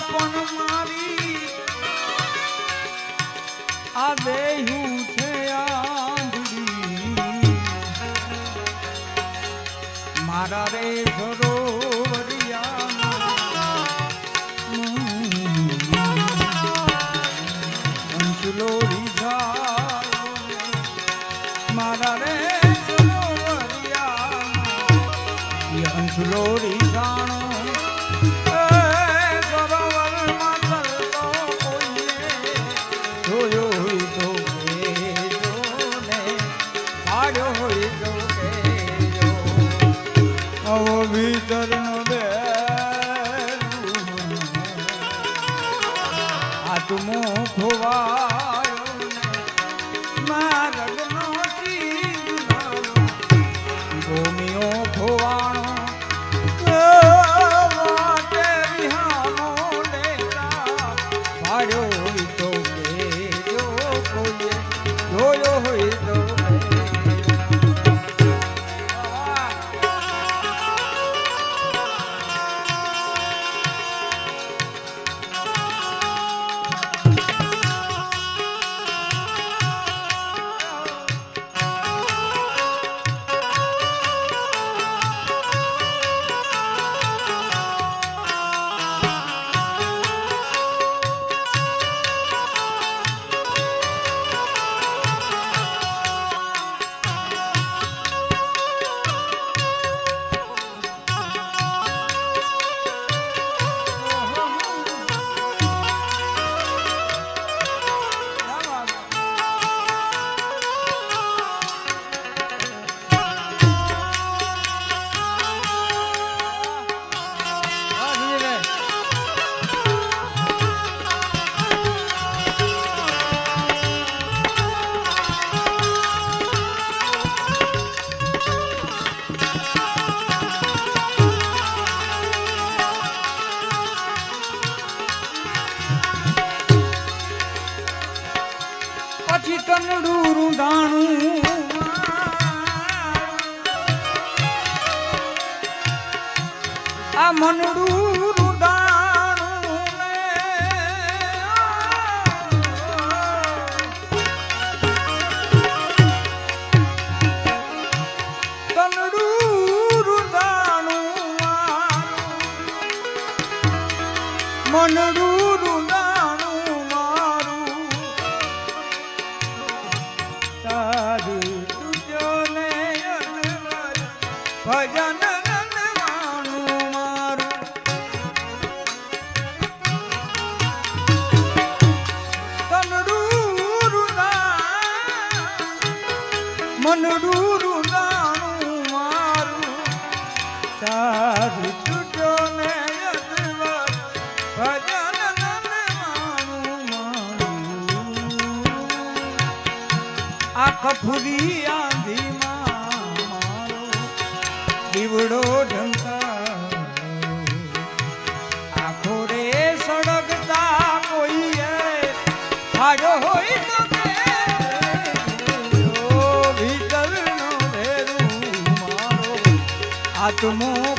પણ મારી. આ છે મારા રે ઘરો આવો વિતરણ બે આત્મો ખોવા વાલડું રૂડાણું મારું. તારું છૂટ્યો ને ભજન આ કફુરી આંધીમાં મારો દીવડો ઢંકા આખો રે સળગતા કોઈએ ફાડો હોય આત્મો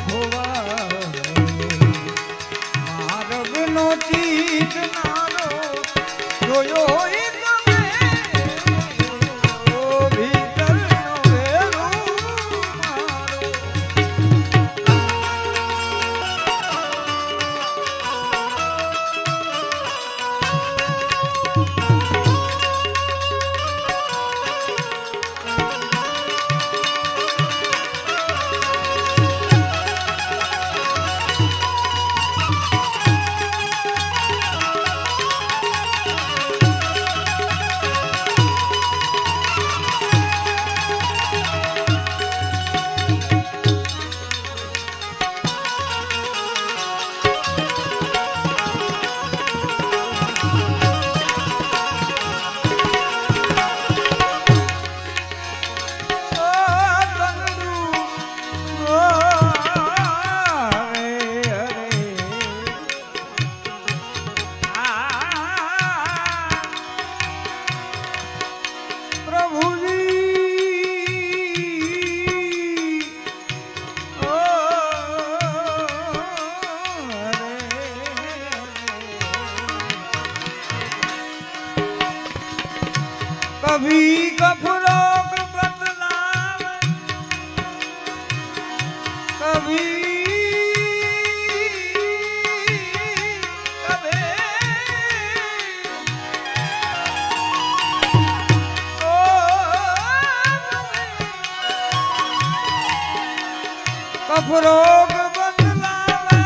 ફરોગ બદલાવે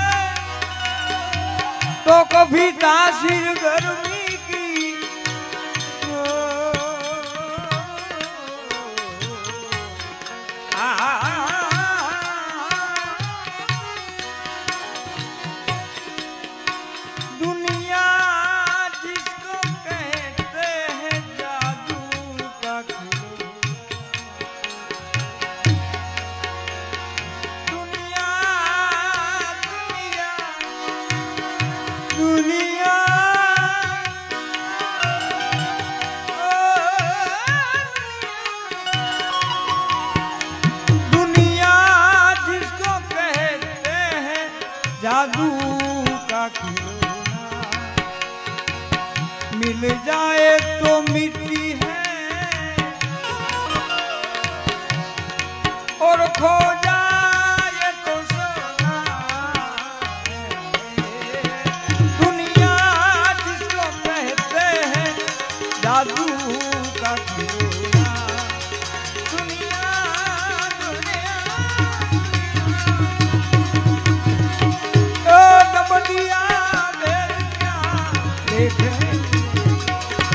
તો કભી તાસીર ગરમી मिल जाए तो मिट देखे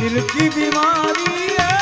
दिल की बीमारी है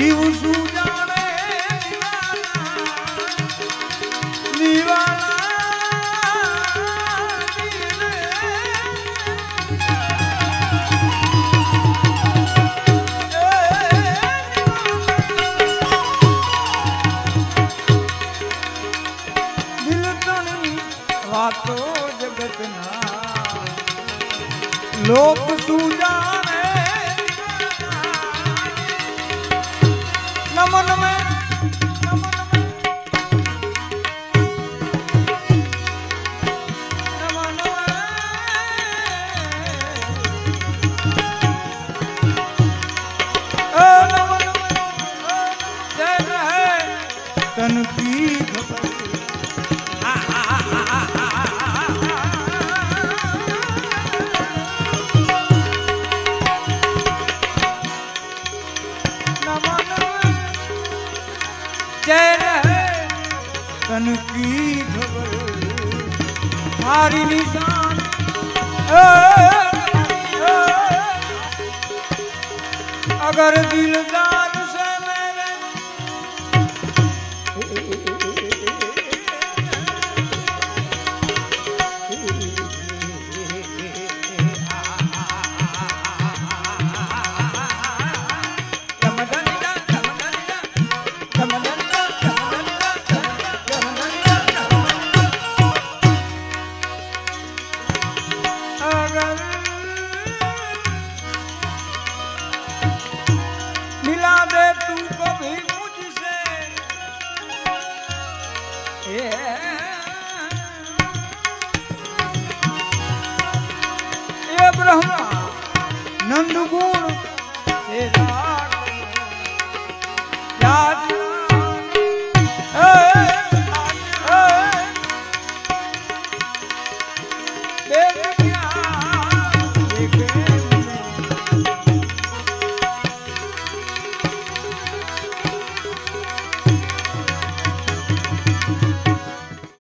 motivos do તન કી ખબર હારી નિશાન અગર દિલદાર রহমান নন্দগো